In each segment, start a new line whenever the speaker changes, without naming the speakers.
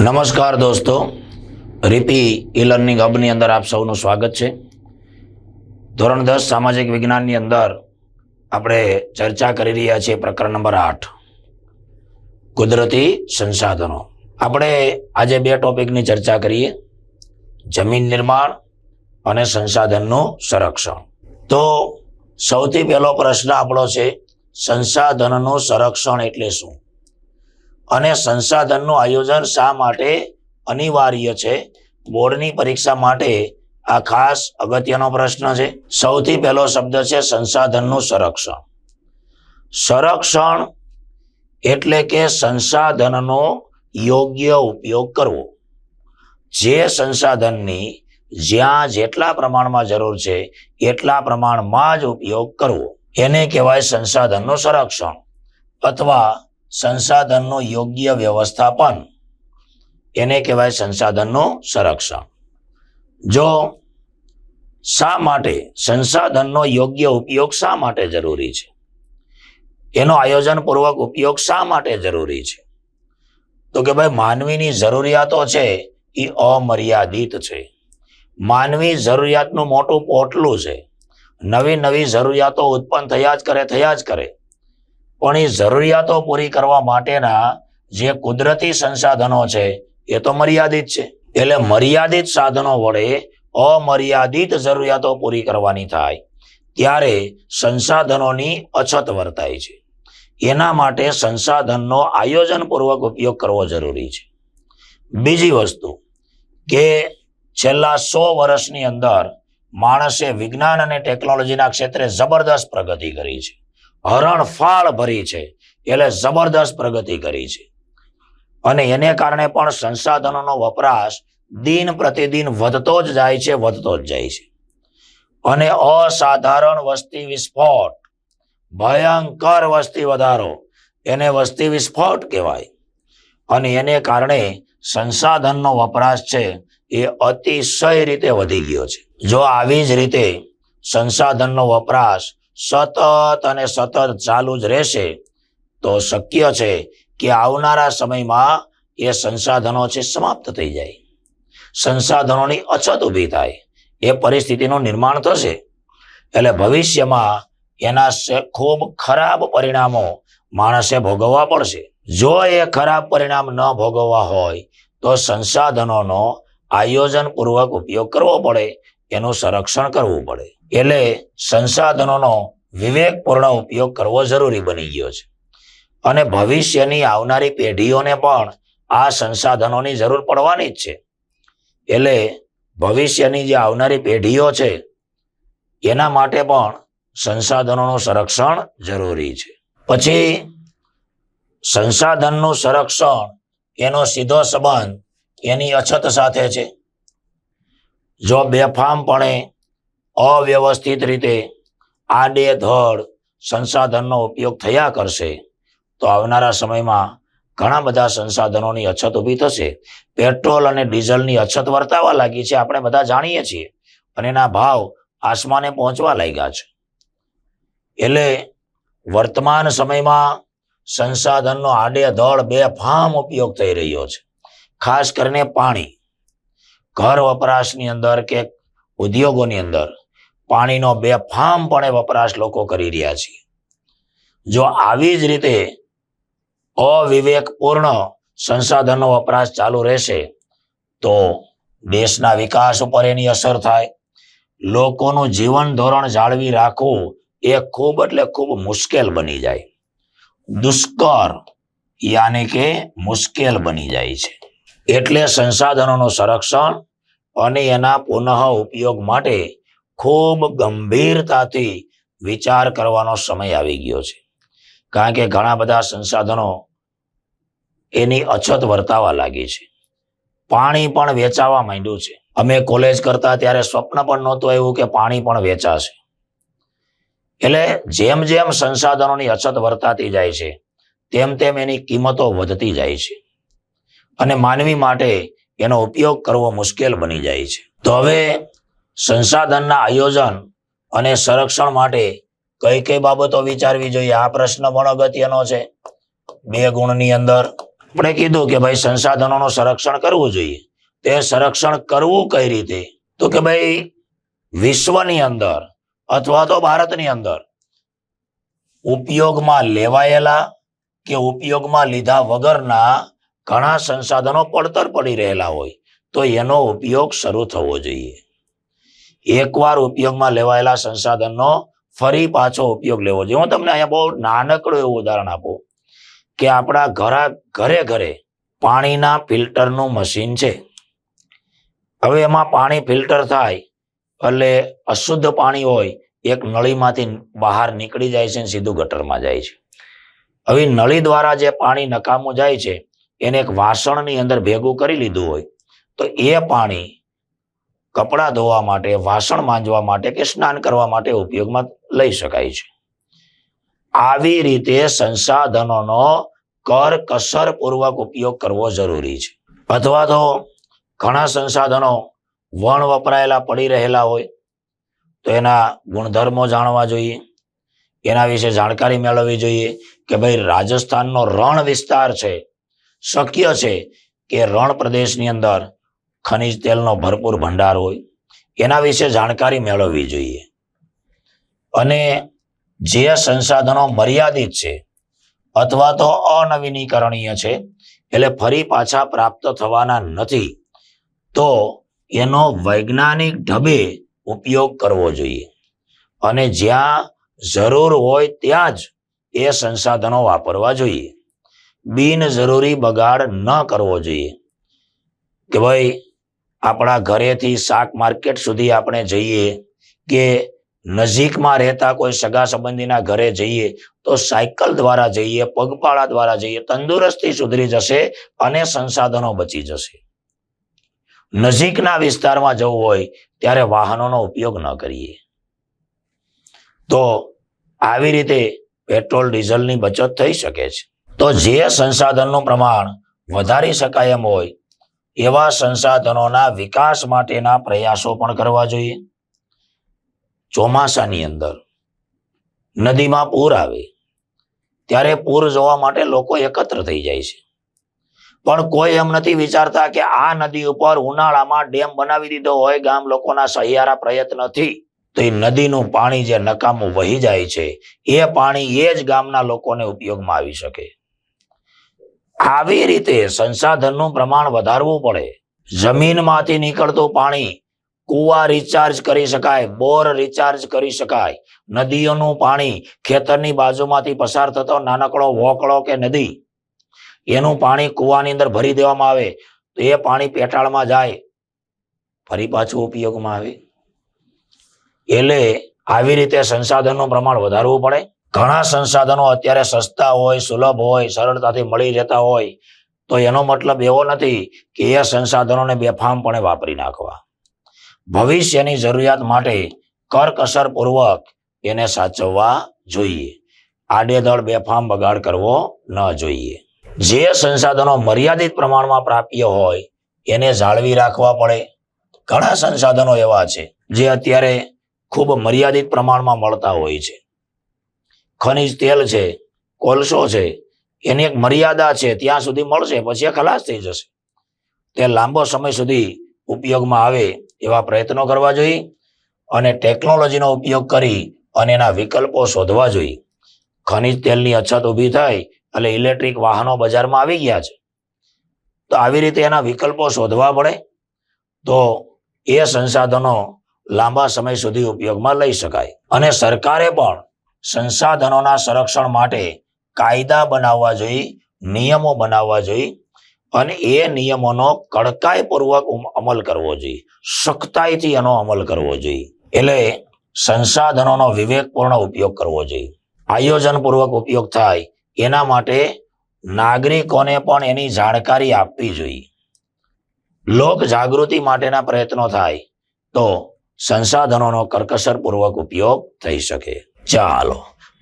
નમસ્કાર દોસ્તો રીપી e learning હબની અંદર આપ સૌનું સ્વાગત છે. ધોરણ દસ સામાજિક વિજ્ઞાનની અંદર આપણે ચર્ચા કરી રહ્યા છીએ પ્રકરણ નંબર આઠ, કુદરતી સંસાધનો. આપણે આજે બે ટોપિકની ચર્ચા કરીએ, જમીન નિર્માણ અને સંસાધનનું સંરક્ષણ. તો સૌથી પહેલો પ્રશ્ન આપણો છે, સંસાધનનું સંરક્ષણ એટલે શું? અને સંસાધનનું આયોજન શા માટે અનિવાર્ય છે? બોર્ડની પરીક્ષા માટે આ ખાસ અગત્યનો પ્રશ્ન છે. સૌથી પહેલો શબ્દ છે સંસાધનનું સંરક્ષણ. સંરક્ષણ એટલે કે સંસાધનનો યોગ્ય ઉપયોગ કરવો. જે સંસાધનની જ્યાં જેટલા પ્રમાણમાં જરૂર છે, એટલા પ્રમાણમાં જ ઉપયોગ કરવો. એને કહેવાય સંસાધનનું સંરક્ષણ. અથવા સંસાધનનું યોગ્ય વ્યવસ્થાપન. એને કહેવાય સંસાધનનું સંરક્ષણ. જો શા માટે, સંસાધનનો યોગ્ય ઉપયોગ શા માટે જરૂરી છે? એનો આયોજનપૂર્વક ઉપયોગ શા માટે જરૂરી છે? તો કે ભાઈ, માનવીની જરૂરિયાતો છે એ અમર્યાદિત છે. માનવી જરૂરિયાતનું મોટું પોટલું છે. નવી નવી જરૂરિયાતો ઉત્પન્ન થયા જ કરે, થયા જ કરે. પણ એ જરૂરિયાતો પૂરી કરવા માટેના જે કુદરતી સંસાધનો છે, એ તો મર્યાદિત છે. એટલે મર્યાદિત સાધનો વડે અમર્યાદિત જરૂરિયાતો પૂરી કરવાની થાય, ત્યારે સંસાધનોની અછત વર્તાય છે. એના માટે સંસાધનનો આયોજનપૂર્વક ઉપયોગ કરવો જરૂરી છે. બીજી વસ્તુ કે છેલ્લા સો વર્ષની અંદર માણસે વિજ્ઞાન અને ટેકનોલોજીના ક્ષેત્રે જબરદસ્ત પ્રગતિ કરી છે. હરણફાળ ભરી છે. એટલે જબરદસ્ત પ્રગતિ કરી છે. અને એને કારણે પણ સંસાધનોનો વપરાશ દિન પ્રતિદિન વધતો જ જાય છે, વધતો જ જાય છે. અને અસાધારણ વસ્તી વિસ્ફોટ, ભયંકર વસ્તી વધારો, એને વસ્તી વિસ્ફોટ કહેવાય. અને એને કારણે સંસાધનનો વપરાશ છે એ અતિશય રીતે વધી ગયો છે. જો આવી જ રીતે સંસાધનનો વપરાશ સતત અને સતત ચાલુ જ રહેશે. તો શક્ય છે કે આવનારા સમયમાં એ સંસાધનો છે સમાપ્ત થઈ જાય. સંસાધનોની અછત ઊભી થાય. એ પરિસ્થિતિનું નિર્માણ થશે. એટલે ભવિષ્યમાં એના ખૂબ ખરાબ પરિણામો માણસે ભોગવવા પડશે. જો એ ખરાબ પરિણામ ન ભોગવવા હોય, તો સંસાધનોનો આયોજનપૂર્વક ઉપયોગ કરવો પડે. એનું સંરક્ષણ કરવું પડે. એટલે સંસાધનોનો વિવેકપૂર્ણ ઉપયોગ કરવો જરૂરી બની ગયો છે. અને ભવિષ્યની આવનારી પેઢીઓને પણ આ સંસાધનોની જરૂર પડવાની જ છે. એટલે ભવિષ્યની જે આવનારી પેઢીઓ છે, એના માટે પણ સંસાધનોનું સંરક્ષણ જરૂરી છે. પછી સંસાધનનું સંરક્ષણ એનો સીધો સંબંધ એની અછત સાથે છે. જો બેફામપણે અવ્યવસ્થિત રીતે આડેધડ સંસાધનનો ઉપયોગ થયા કરશે, તો આવનારા સમયમાં ઘણા બધા સંસાધનોની અછત ઊભી થશે. પેટ્રોલ અને ડીઝલની અછત વર્તાવા લાગી છે, આપણે બધા જાણીએ છીએ અને એના ભાવ આસમાને પહોંચવા લાગ્યા છે. એટલે વર્તમાન સમયમાં સંસાધનનો આડેધડ બેફામ ઉપયોગ થઈ રહ્યો છે. ખાસ કરીને પાણી. ઘર વપરાશની અંદર કે ઉદ્યોગોની અંદર. પાણીનો બેફામપણે વપરાશ લોકો કરી રહ્યા છે. જો આવી જ રીતે અવિવેકપૂર્ણ સંસાધનનો વપરાશ ચાલુ રહેશે, તો દેશના વિકાસ ઉપર એની અસર થાય. લોકોનું જીવન ધોરણ જાળવી રાખવું એ ખૂબ એટલે ખૂબ મુશ્કેલ બની જાય. દુષ્કર યાને કે મુશ્કેલ બની જાય છે. એટલે સંસાધનોનું સંરક્ષણ અને એના પુનઃ ઉપયોગ માટે ખૂબ ગંભીરતાથી વિચાર કરવાનો સમય આવી ગયો છે. કારણ કે ઘણા બધા સંસાધનો એની અછત વર્તાવા લાગી છે. પાણી પણ વેચાવા માંડ્યું છે. અમે કોલેજ કરતા ત્યારે સ્વપ્ન પણ નહોતું એવું કે પાણી પણ વેચાશે. એટલે જેમ જેમ સંસાધનોની અછત વર્તાતી જાય છે, તેમ તેમ એની કિંમતો વધતી જાય છે. અને માનવી માટે એનો ઉપયોગ કરવો મુશ્કેલ બની જાય છે. તો હવે સંસાધનના આયોજન અને સંરક્ષણ માટે કઈ કઈ બાબતો વિચારવી જોઈએ? આ પ્રશ્ન પણ અગત્યનો છે. બે ગુણની અંદર આપણે કીધું કે ભાઈ સંસાધનોનું સંરક્ષણ કરવું જોઈએ. તે સંરક્ષણ કરવું કઈ રીતે? તો કે ભાઈ વિશ્વની અંદર અથવા તો ભારતની અંદર ઉપયોગમાં લેવાયેલા કે ઉપયોગમાં લીધા વગરના ઘણા સંસાધનો પડતર પડી રહેલા હોય તો એનો ઉપયોગ શરૂ થવો જોઈએ. એકવાર ઉપયોગમાં લેવાયેલા સંસાધનનો ફરી પાછો ઉપયોગ લેવો જોઈએ. હું તમને અહીંયા બહુ નાનકડું એવું ઉદાહરણ આપું કે આપણા ઘરા, ઘરે ઘરે પાણીના ફિલ્ટરનું મશીન છે. હવે એમાં પાણી ફિલ્ટર થાય એટલે અશુદ્ધ પાણી હોય, એક નળીમાંથી બહાર નીકળી જાય છે અને સીધું ગટરમાં જાય છે. હવે નળી દ્વારા જે પાણી નકામું જાય છે, એને એક વાસણની અંદર ભેગું કરી લીધું હોય, તો એ પાણી કપડાં ધોવા માટે, વાસણ માંજવા માટે કે સ્નાન કરવા માટે ઉપયોગમાં લઈ શકાય છે. આવી રીતે સંસાધનોનો કરકસર પૂર્વક ઉપયોગ કરવો જરૂરી છે. અથવા તો ઘણા સંસાધનો વણ વપરાયેલા, પડી રહેલા હોય, તો એના ગુણધર્મો જાણવા જોઈએ. એના વિશે જાણકારી મેળવવી જોઈએ કે ભાઈ રાજસ્થાનનો રણ વિસ્તાર છે, શક્ય છે કે રણ પ્રદેશની અંદર ખનિજ તેલનો ભરપૂર ભંડાર હોય, એના વિશે જાણકારી મેળવવી જોઈએ. અને જે સંસાધનો મર્યાદિત છે, અથવા તો અનવીનીકરણીય છે, એટલે ફરી પાછા પ્રાપ્ત થવાના નથી, તો એનો વૈજ્ઞાનિક ઢબે ઉપયોગ કરવો જોઈએ. અને જ્યાં જરૂર હોય ત્યાં જ એ સંસાધનો વાપરવા જોઈએ. બિનજરૂરી બગાડ ન કરવો જોઈએ. કે ભાઈ આપણા ઘરેથી શાક માર્કેટ સુધી આપણે જઈએ કે નજીકમાં રહેતા કોઈ સગા સંબંધીના ઘરે જઈએ તો સાયકલ દ્વારા જઈએ, પગપાળા દ્વારા જઈએ, તંદુરસ્તી સુધરી જશે અને સંસાધનો બચી જશે. નજીકના વિસ્તારમાં જવું હોય ત્યારે વાહનોનો ઉપયોગ ન કરીએ. તો આવી રીતે પેટ્રોલ, ડીઝલની બચત થઈ શકે છે. તો જે સંસાધનનું પ્રમાણ વધારી શકાય એમ હોય એવા સંસાધનોના વિકાસ માટેના પ્રયાસો પણ કરવા જોઈએ. ચોમાસાની અંદર નદીમાં પૂર આવે, ત્યારે પૂર જોવા માટે લોકો એકત્ર થઈ જાય છે. પણ કોઈ એમ નથી વિચારતા કે આ નદી ઉપર ઉનાળામાં ડેમ બનાવી દીધો હોય, ગામ લોકોના સહિયારા પ્રયત્નથી. તો એ નદીનું પાણી જે નકામું વહી જાય છે, એ પાણી એ જ ગામના લોકોને ઉપયોગમાં આવી શકે. આવી રીતે સંસાધનનું પ્રમાણ વધારવું પડે. જમીનમાંથી નીકળતું પાણી કુવા રિચાર્જ કરી શકાય, બોર રિચાર્જ કરી શકાય. નદીઓનું પાણી ખેતરની બાજુમાંથી પસાર થતો નાનકડો વોકળો કે નદી, એનું પાણી કુવાની અંદર ભરી દેવામાં આવે, તો એ પાણી પેટાળમાં જાય. ફરી પાછું ઉપયોગમાં આવે. એટલે આવી રીતે સંસાધનનું પ્રમાણ વધારવું પડે. ઘણા સંસાધનો અત્યારે સસ્તા હોય, સુલભ હોય, સરળતાથી મળી જતા હોય, તો એનો મતલબ એવો નથી કે એ સંસાધનોને બેફામપણે વાપરી નાખવા. ભવિષ્યની જરૂરિયાત માટે કરકસર પૂર્વક એને સાચવવા જોઈએ. આડેધડ બેફામ બગાડ કરવો ન જોઈએ. જે સંસાધનો મર્યાદિત પ્રમાણમાં પ્રાપ્ય હોય, એને જાળવી રાખવા પડે. ઘણા સંસાધનો એવા છે જે અત્યારે ખૂબ મર્યાદિત પ્રમાણમાં મળતા હોય છે. ખનિજ તેલ છે, કોલસો છે, એની એક મર્યાદા છે, ત્યાં સુધી મળશે, પછી એ ખલાસ થઈ જશે. તે લાંબો સમય સુધી ઉપયોગમાં આવે એવા પ્રયત્નો કરવા જોઈએ અને ટેકનોલોજીનો ઉપયોગ કરી અને એના વિકલ્પો શોધવા જોઈએ. ખનિજ તેલની અછત ઊભી થાય એટલે ઇલેક્ટ્રિક વાહનો બજારમાં આવી ગયા છે. તો આવી રીતે એના વિકલ્પો શોધવા પડે તો એ સંસાધનો લાંબા સમય સુધી ઉપયોગમાં લઈ શકાય. અને સરકારે પણ સંસાધનોના સંરક્ષણ માટે કાયદા બનાવવા જોઈએ નિયમો બનાવવા જોઈએ અને એ નિયમોનો કડકાઈપૂર્વક અમલ કરવો જોઈએ સખ્તાઈથી એનો અમલ કરવો જોઈએ એટલે સંસાધનોનો વિવેકપૂર્ણ ઉપયોગ કરવો જોઈએ આયોજનપૂર્વક ઉપયોગ થાય, એના માટે નાગરિકોને પણ એની જાણકારી આપવી જોઈએ લોક જાગૃતિ માટેના પ્રયત્નો થાય, તો સંસાધનોનો કરકસરપૂર્વક ઉપયોગ થઈ શકે. ચાલો.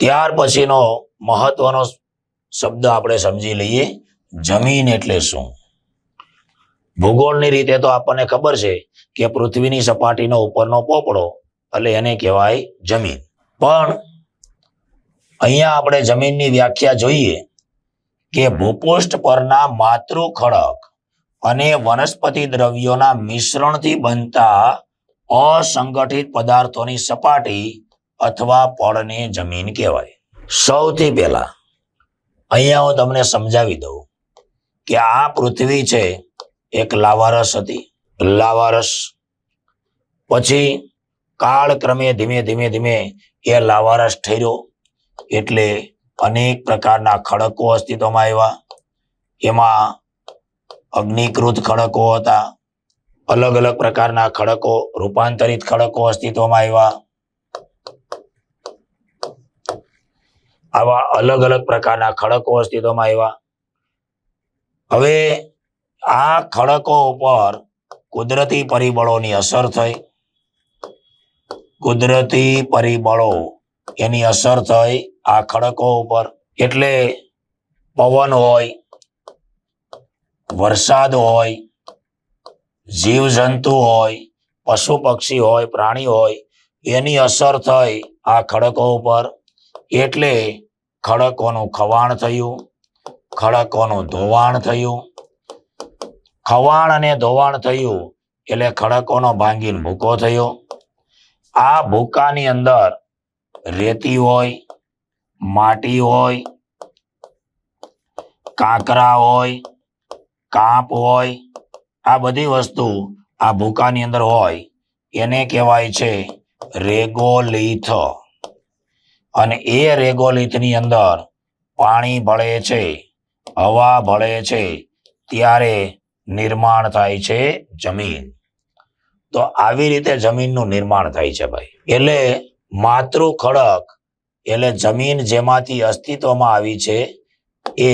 ત્યાર પછીનો મહત્વનો શબ્દ આપણે સમજી લઈએ. જમીન એટલે શું? ભૂગોળની રીતે તો આપણને ખબર છે કે પૃથ્વીની સપાટીનો ઉપરનો પોપડો, એટલે એને કહેવાય જમીન. પણ અહીંયા આપણે જમીનની વ્યાખ્યા જોઈએ કે ભૂપૃષ્ઠ પરના માતૃ ખડક અને વનસ્પતિ દ્રવ્યોના મિશ્રણથી બનતા અસંગઠિત પદાર્થોની સપાટી અથવા પડને જમીન કહેવાય. સૌથી પહેલા અહીંયા હું તમને સમજાવી દઉં કે આ પૃથ્વી છે, એક લાવારસ હતી. લાવારસ પછી કાળક્રમે ધીમે ધીમે ધીમે એ લાવારસ ઠર્યો એટલે અનેક પ્રકારના ખડકો અસ્તિત્વમાં આવ્યા. એમાં અગ્નિકૃત ખડકો હતા. અલગ અલગ પ્રકારના ખડકો, રૂપાંતરિત ખડકો અસ્તિત્વમાં આવ્યા. આવા અલગ અલગ પ્રકારના ખડકો અસ્તિત્વમાં આવ્યા. હવે આ ખડકો ઉપર કુદરતી પરિબળોની અસર થઈ. કુદરતી પરિબળો એની અસર થઈ આ ખડકો ઉપર. એટલે પવન હોય, વરસાદ હોય, જીવજંતુ હોય, પશુ પક્ષી હોય, પ્રાણી હોય, એની અસર થઈ આ ખડકો ઉપર. એટલે ખડકોનું ખવાણ થયું, ખડકોનું ધોવાણ થયું. ખવાણ અને ધોવાણ થયું એટલે ખડકોનો ભાંગીને ભૂકો થયો. આ ભૂકાની અંદર રેતી હોય, માટી હોય, કાંકરા હોય, કાંપ હોય, આ બધી વસ્તુ આ ભૂકાની અંદર હોય. એને કહેવાય છે રેગોલીથ. અને એ રેગોલિતની અંદર પાણી ભળે છે, હવા ભળે છે, ત્યારે નિર્માણ થાય છે જમીન. તો આવી રીતે જમીનનું નિર્માણ થાય છે ભાઈ. એટલે માતૃ ખડક, એટલે જમીન જેમાંથી અસ્તિત્વમાં આવી છે, એ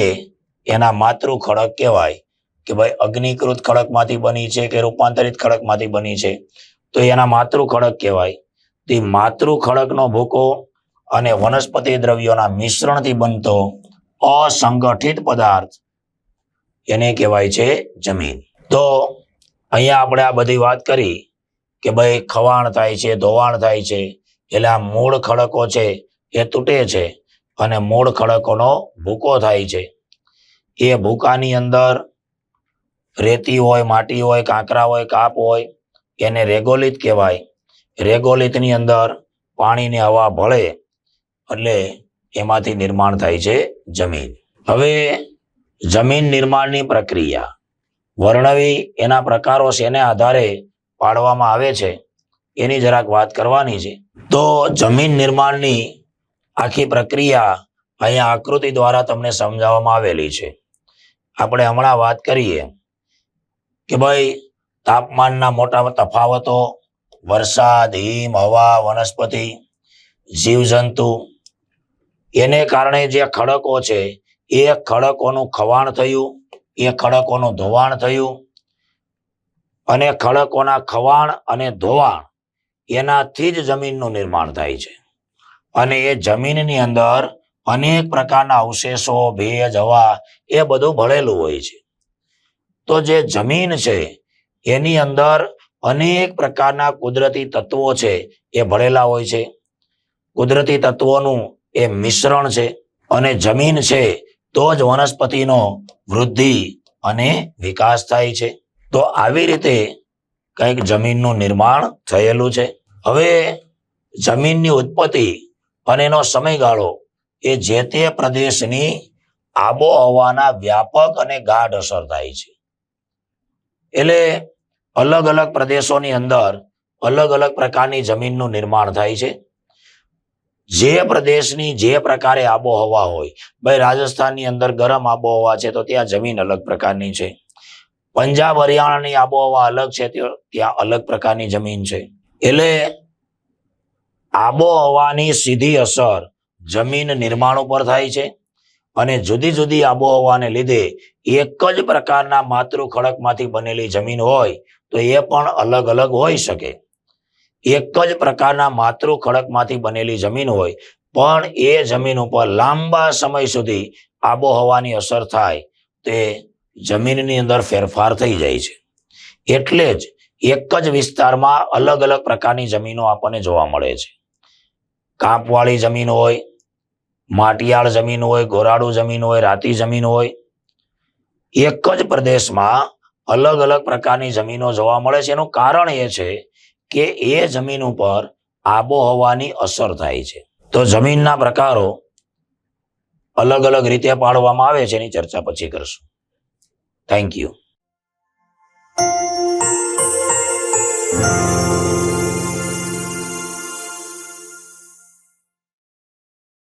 એના માતૃ ખડક કહેવાય. કે ભાઈ અગ્નિકૃત ખડકમાંથી બની છે કે રૂપાંતરિત ખડકમાંથી બની છે, તો એના માતૃ ખડક કહેવાય. તે માતૃ ખડકનો ભૂકો અને વનસ્પતિ દ્રવ્યોના મિશ્રણથી બનતો અસંગઠિત પદાર્થ એને કહેવાય છે જમીન. તો અહીંયા આપણે આ બધી વાત કરી કે ભાઈ ખવાણ થાય છે, ધોવાણ થાય છે, એટલે આ મૂળ ખડકો છે એ તૂટે છે અને મૂળ ખડકોનો ભૂકો થાય છે. એ ભૂકાની અંદર રેતી હોય, માટી હોય, કાંકરા હોય, કાપ હોય, એને રેગોલિત કહેવાય. રેગોલિતની અંદર પાણીની હવા ભળે એટલે એમાંથી નિર્માણ થાય છે જમીન. હવે જમીન નિર્માણની પ્રક્રિયા. વર્ણવી એના પ્રકારો શેને આધારે પાડવામાં આવે છે, એની જરાક વાત કરવાની છે. તો જમીન નિર્માણની આખી પ્રક્રિયા અહીંયા આકૃતિ દ્વારા તમને સમજાવવામાં આવેલી છે. આપણે હમણાં વાત કરીએ કે ભાઈ, તાપમાનના મોટા તફાવતો, વરસાદ, હિમ, હવા, વનસ્પતિ, જીવજંતુ એને કારણે જે ખડકો છે, એ ખડકોનું ખવાણ થયું, એ ખડકોનું ધોવાણ થયું. અને ખડકોના ખવાણ અને ધોવાણ એનાથી જ જમીનનું નિર્માણ થાય છે. અને એ જમીનની અંદર અનેક પ્રકારના અવશેષો, ભેજ, હવા એ બધું ભળેલું હોય છે. તો જે જમીન છે, એની અંદર અનેક પ્રકારના કુદરતી તત્વો છે, એ ભળેલા હોય છે. કુદરતી તત્વોનું એ મિશ્રણ છે અને જમીન છે, તો જ વનસ્પતિનો વૃદ્ધિ અને વિકાસ થાય છે. તો આવી રીતે કંઈક જમીનનું નિર્માણ થયેલું છે. હવે જમીનની ઉત્પત્તિ અને એનો સમયગાળો એ જે તે પ્રદેશની આબોહવાના વ્યાપક અને ગાઢ અસર થાય છે. એટલે અલગ અલગ પ્રદેશોની અંદર અલગ અલગ પ્રકારની જમીનનું નિર્માણ થાય છે. જે પ્રદેશની જે પ્રકારે આબોહવા હોય, ભાઈ રાજસ્થાનની અંદર ગરમ આબોહવા છે તો ત્યાં જમીન અલગ પ્રકારની છે. પંજાબ, હરિયાણાની આબોહવા અલગ છે ત્યાં અલગ પ્રકારની જમીન છે. એટલે આબોહવાની સીધી અસર જમીન નિર્માણ ઉપર થાય છે અને જુદી જુદી આબોહવાને લીધે એક જ પ્રકારના માતૃ ખડકમાંથી બનેલી જમીન હોય તો એ પણ અલગ અલગ હોઈ શકે. એક જ પ્રકારના માતૃ ખડકમાંથી બનેલી જમીન હોય, પણ એ જમીન ઉપર લાંબા સમય સુધી આબોહવાની અસર થાય, તે જમીનની અંદર ફેરફાર થઈ જાય છે. એટલે જ એક જ વિસ્તારમાં અલગ અલગ પ્રકારની જમીનો આપણને જોવા મળે છે. કાંપવાળી જમીન હોય, માટિયાળ જમીન હોય, ગોરાડુ જમીન હોય, રાતી જમીન હોય, એક જ પ્રદેશમાં અલગ અલગ પ્રકારની જમીનો જોવા મળે છે. એનું કારણ એ છે કે એ જમીન ઉપર આબોહવાની અસર થાય છે. તો જમીનના પ્રકારો અલગ અલગ રીતે પાડવામાં આવે છે, એની ચર્ચા પછી કરશું. Thank you